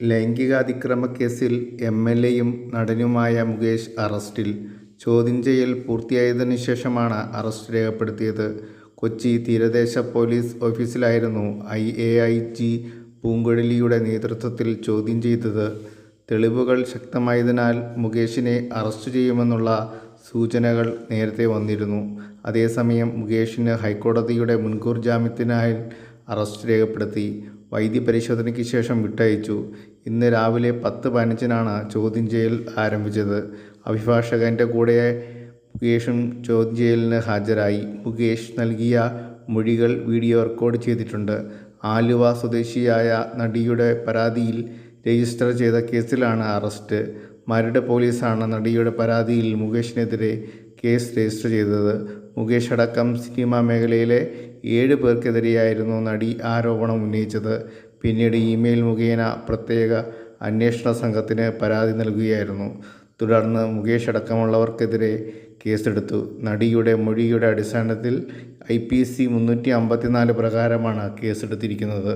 ലൈംഗികാതിക്രമ കേസിൽ M L എയും നടനുമായ മുകേഷ് അറസ്റ്റിൽ. ചോദ്യം ചെയ്യൽ പൂർത്തിയായതിനു ശേഷമാണ് അറസ്റ്റ് രേഖപ്പെടുത്തിയത്. കൊച്ചി തീരദേശ പോലീസ് ഓഫീസിലായിരുന്നു ഐ എ ഐ ജി പൂങ്കുഴലിയുടെ നേതൃത്വത്തിൽ ചോദ്യം ചെയ്തത്. തെളിവുകൾ ശക്തമായതിനാൽ മുകേഷിനെ അറസ്റ്റ് ചെയ്യുമെന്നുള്ള സൂചനകൾ നേരത്തെ വന്നിരുന്നു. അതേസമയം മുകേഷിന് ഹൈക്കോടതിയുടെ മുൻകൂർ ജാമ്യത്തിനായി അറസ്റ്റ് രേഖപ്പെടുത്തി. വൈദ്യപരിശോധനയ്ക്ക് ശേഷം വിട്ടയച്ചു. ഇന്ന് രാവിലെ പത്ത് പതിനഞ്ചിനാണ് ചോദ്യം ചെയ്യൽ ആരംഭിച്ചത്. അഭിഭാഷകന്റെ കൂടെ മുകേഷും ചോദ്യം ചെയ്യലിന് ഹാജരായി. മുകേഷ് നൽകിയ മൊഴികൾ വീഡിയോ റെക്കോർഡ് ചെയ്തിട്ടുണ്ട്. ആലുവ സ്വദേശിയായ നടിയുടെ പരാതിയിൽ രജിസ്റ്റർ ചെയ്ത കേസിലാണ് അറസ്റ്റ്. മരട് പോലീസാണ് നടിയുടെ പരാതിയിൽ മുകേഷിനെതിരെ കേസ് രജിസ്റ്റർ ചെയ്തത്. മുകേഷ് അടക്കം സിനിമാ മേഖലയിലെ ഏഴ് പേർക്കെതിരെയായിരുന്നു നടി ആരോപണം ഉന്നയിച്ചത്. പിന്നീട് ഇമെയിൽ മുഖേന പ്രത്യേക അന്വേഷണ സംഘത്തിന് പരാതി നൽകുകയായിരുന്നു. തുടർന്ന് മുകേഷ് അടക്കമുള്ളവർക്കെതിരെ കേസെടുത്തു. നടിയുടെ മൊഴിയുടെ അടിസ്ഥാനത്തിൽ ഐ പി സി മുന്നൂറ്റി അമ്പത്തിനാല് പ്രകാരമാണ് കേസെടുത്തിരിക്കുന്നത്.